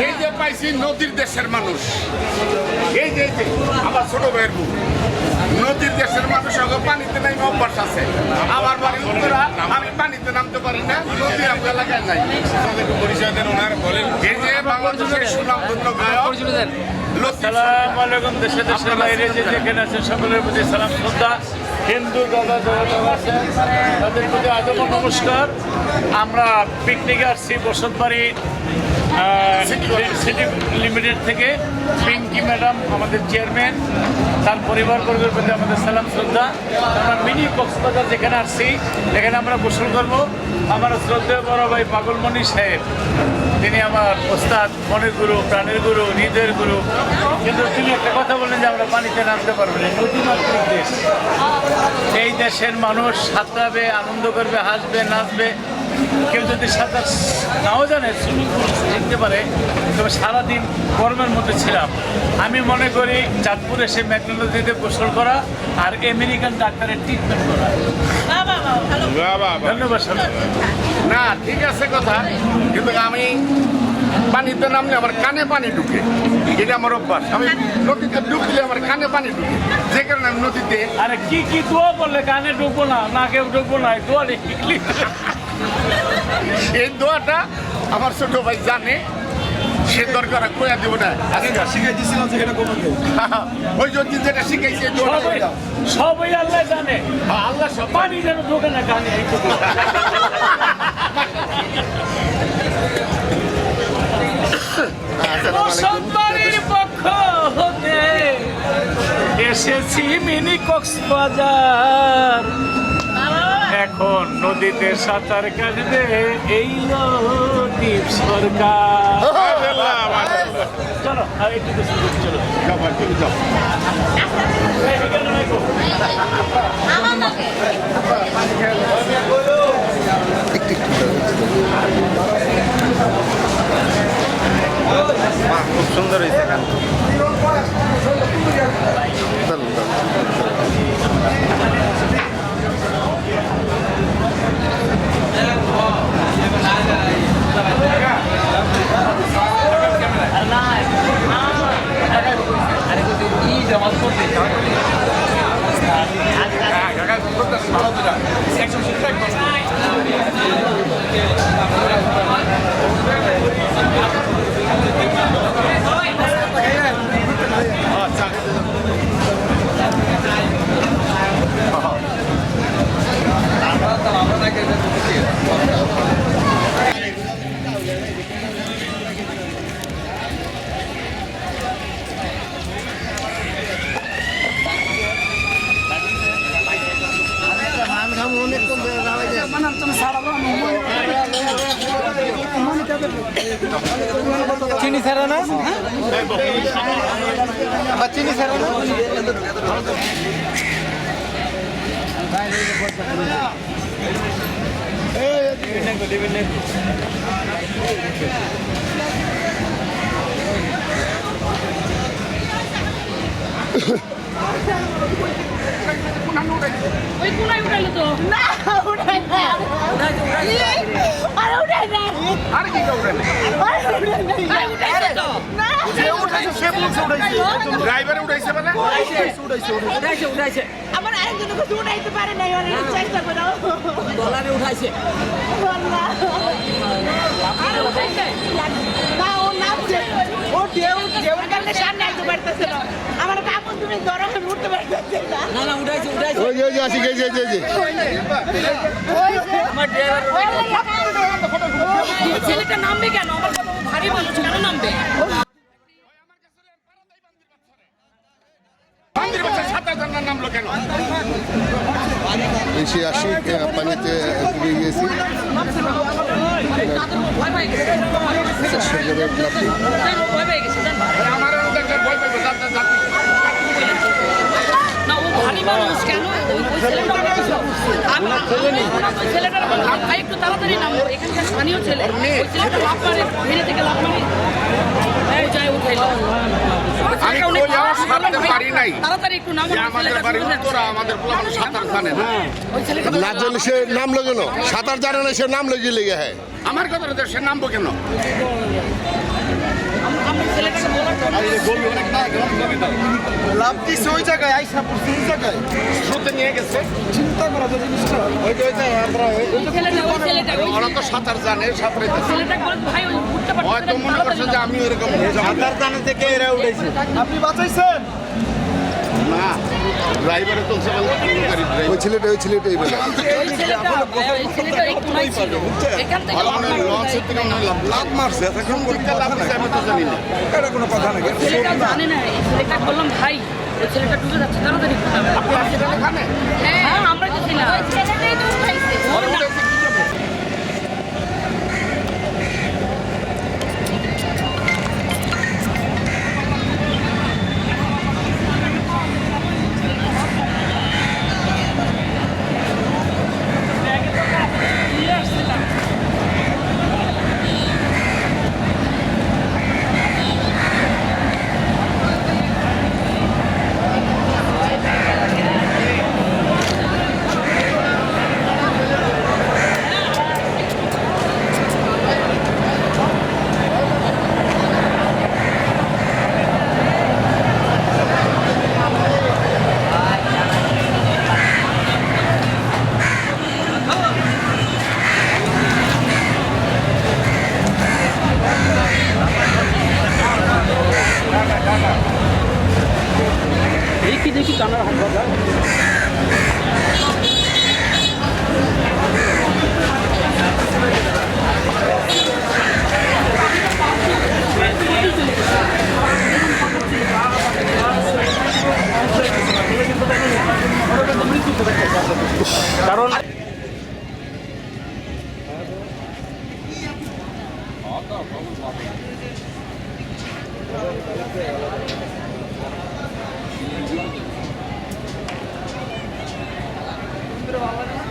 এই যে পাইছি নদীর দেশের মানুষ এই যে আমার ছোট ভাইয়ের বউ নদীর দেশের মানুষ আগে পানিতে নাই অভ্যাস আছে আমার বাড়ি উত্তরা আমি পানিতে নামতে পারি না নদী আমাকে এলাকায় নাই পরিচয় দেন ওনার বলেন এই যে বাংলাদেশের সুনাম ধন্য গায়ক সালাম আলাইকুম দেশে দেশের বাইরে যে যেখানে আছেন সকলের প্রতি সালাম শ্রদ্ধা হিন্দু দাদা যারা আছেন তাদের প্রতি আদব নমস্কার। আমরা পিকনিকে আসছি বসতবাড়ি সিটি লিমিটেড থেকে। পিঙ্কি ম্যাডাম আমাদের চেয়ারম্যান তার পরিবার পরিবারবর্গের প্রতি আমাদের সালাম শ্রদ্ধা। আমরা মিনি কক্সবাজার যেখানে আসছি এখানে আমরা গোসল করব। আমার শ্রদ্ধেয় বড় ভাই পাগলমণি সাহেব। তিনি আমার ওস্তাদ মনের গুরু প্রাণের গুরু হৃদয়ের গুরু। কিন্তু তিনি একটা কথা বললেন যে আমরা পানিতে নামতে পারব না। নদীমাতৃক দেশ। এই দেশের মানুষ সাঁতরাবে আনন্দ করবে হাসবে নাচবে। কেউ যদি সাঁতার নাও জানে সুইমিং পুল শিখতে পারে তবে সারাদিন গরমের মধ্যে ছিলাম। আমি মনে করি চাঁদপুর এসে মেঘনা নদীতে গোসল করা আর আমেরিকান ডাক্তারের ট্রিটমেন্ট করা। ধন্যবাদ। না ঠিক আছে কথা। কিন্তু আমি পানিতে নামলে আমার কানে পানি ঢুকে। এটা আমার অভ্যাস। আমি নদীতে ঢুকলে আমার কানে পানি ঢুকে। যে কারণে আমি নদীতে আরে কি কি দোয়া বললে? কানে ঢুকবো না নাকে ঢুকবো না দোয়ালে দোয়া লিখলি এই দোয়াটা আমার ছোট ভাই জানে। সে দরকার কয়া দেবো না। আচ্ছা শিখাই দিছিলাম যে এটা কোনো ওই যদি যেটা শিখাইছে সবাই আল্লাহ জানে। হ্যাঁ, আল্লাহ সব পানি যেন ঢোকে না কানে এইটুকু পক্ষ হতে এসেছি মিনি কক্সবাজার। এখন নদীতে সাঁতার কাটবে এই দ্বীপ সরকার। চলো আর একটু চলো যাও ভাই, তুমি যাও। এই, এখানে রাখো। খুব সুন্দর হয়েছে গান হ্যাঁ, কাকা, করতেছি, ভালো করে। একদম ঠিকঠাক করো। আচ্ছা। চিনি ছাড়া না? বা চিনি ছাড়া না? ওই কোনায় উঠাইলো তো। না উঠাই না আরে উঠাই না আরে কি করবেন? আরে উঠাইছে তো না যে উঠাইছে, সে বলছে উঠাইছে। ড্রাইভারে উঠাইছে? আমার আরে না না তুমি গরমে উঠতে পারতেছে না। না না উঠাইছে উঠাইছে। ওই যে ওই যে আসি গেছে যে, যে আমার ড্রাইভার ছেলেটা নামবে কেন? আমার কত ভারী মানুষ কেন নামবে? বান্দির বাচ্চা সাঁতার জানার নামলো কেন? এসে আসি পানিতে ডুবে গিয়েছি আমার মানুষ কেন? ছেলেটার ভাই একটু তাড়াতাড়ি নামো। এখানকার স্থানীয় ছেলে। ওই ছেলেটা লাভ মারে ভেড়ে থেকে লাভ মারে। উঠাইলো জানে সে লাগে না সাঁতার জানে না সে নাম লেগে লেগে হ্যাঁ আমার কথা তো সে নামবো কেন? লাভ দিচ্ছে ওই জায়গায় আইসা পড়ছে ওই জায়গায়। নিয়ে গেছে? চিন্তা করা যায় জিনিসটা। ওই ওই যে আমরা ওরা তো সাঁতার জানে হয়তো মনে করছে যে আমি এরকম যাব। সাঁতার জানে থেকে এরা উঠেছে আপনি বাঁচাইছেন? ড্রাইভারে ওই ছেলেটা ওই বলে। ছেলেটা মনে হয় লাভ মারছে এখন কোন লাভ দিছে আমি তো জানি না। এটা কোনো কথা না ছেলেটা জানে না ছেলেটা বললাম ভাই ওই ছেলেটা ডুবে যাচ্ছে তাড়াতাড়ি হ্যাঁ আমরা তো ছিলাম ছেলেটাই তো Bir de vallahi.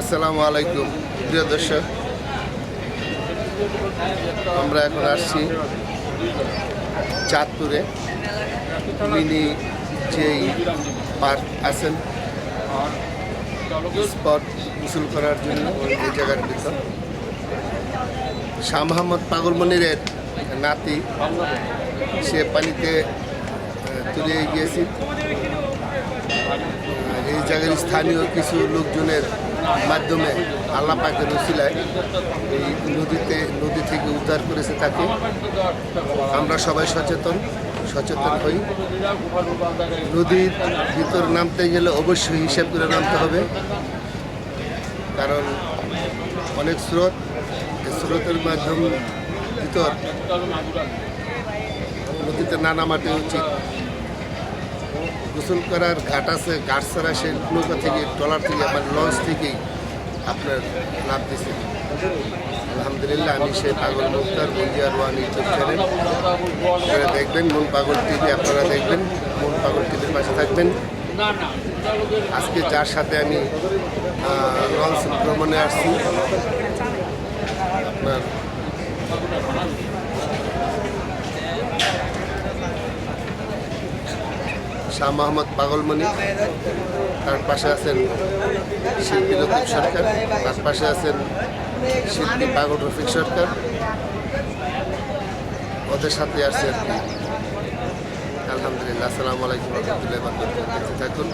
আসসালামু আলাইকুম, প্রিয় দর্শক। আমরা এখন আসছি চাঁদপুরে। মিনি যেই পার্ক আছেন স্পট গোসল করার জন্য এই জায়গার ভিতর। শাহ মোহাম্মদ পাগলমনিরের নাতি, সে পানিতে তুলে গিয়েছি। এই জায়গার স্থানীয় কিছু লোকজনের মাধ্যমে আল্লাহ পাকের এই নদীতে, নদী থেকে উদ্ধার করেছে তাকে। আমরা সবাই সচেতন সচেতন হই। নদীর ভিতর নামতে গেলে অবশ্যই হিসাব করে নামতে হবে। কারণ অনেক স্রোত স্রোতের মাধ্যম ভিতর নদীতে না নামাতে উচিত। গোসল করার ঘাট আছে, ঘাট ছাড়া সে নৌকা থেকে, ট্রলার থেকে মানে লঞ্চ থেকেই আপনার লাভ দিছে। আলহামদুলিল্লাহ, আমি সেই পাগল মুক্তার মন্দিয়ার ওয়ান ইউটিউব চ্যানেল আপনারা দেখবেন মন পাগল টিভি আপনারা দেখবেন মন পাগল টিভির পাশে থাকবেন। আজকে যার সাথে আমি লঞ্চ ভ্রমণে আসছি, আপনার শাহ মোহাম্মদ পাগলমণি। তার পাশে আছেন শিল্পী লতিফ সরকার। তার পাশে আছেন শিল্পী পাগল রফিক সরকার। ওদের সাথে কি। আলহামদুলিল্লাহ আসসালামু আলাইকুম রহমতুল্লাহ থাকুন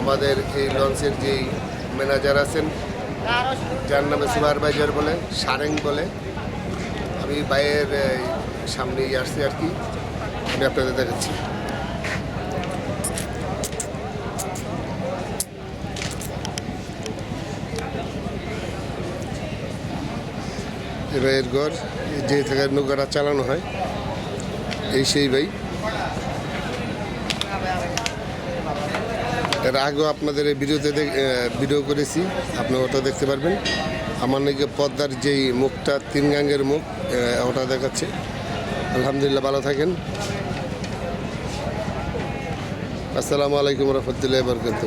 আমাদের এই লঞ্চের যেই ম্যানেজার আছেন যার নামে সুপারভাইজার বলে সারেং বলে আমি বাইরের এই, সামনেই আসছি আর কি। আমি আপনাদের দেখাচ্ছি। ভাইয়ের ঘর, যে থেকে নৌকাটা চালানো হয়, এই সেই ভাই। এর আগেও আপনাদের এই ভিডিওতে ভিডিও করেছি আপনি ওটা দেখতে পারবেন। আমার নাকি পদ্মার যেই মুখটা, তিন গাঙ্গের মুখ ওটা দেখাচ্ছে। আলহামদুলিল্লাহ ভালো থাকেন। আসসালামু আলাইকুম রহমতুল্লাহ বরকত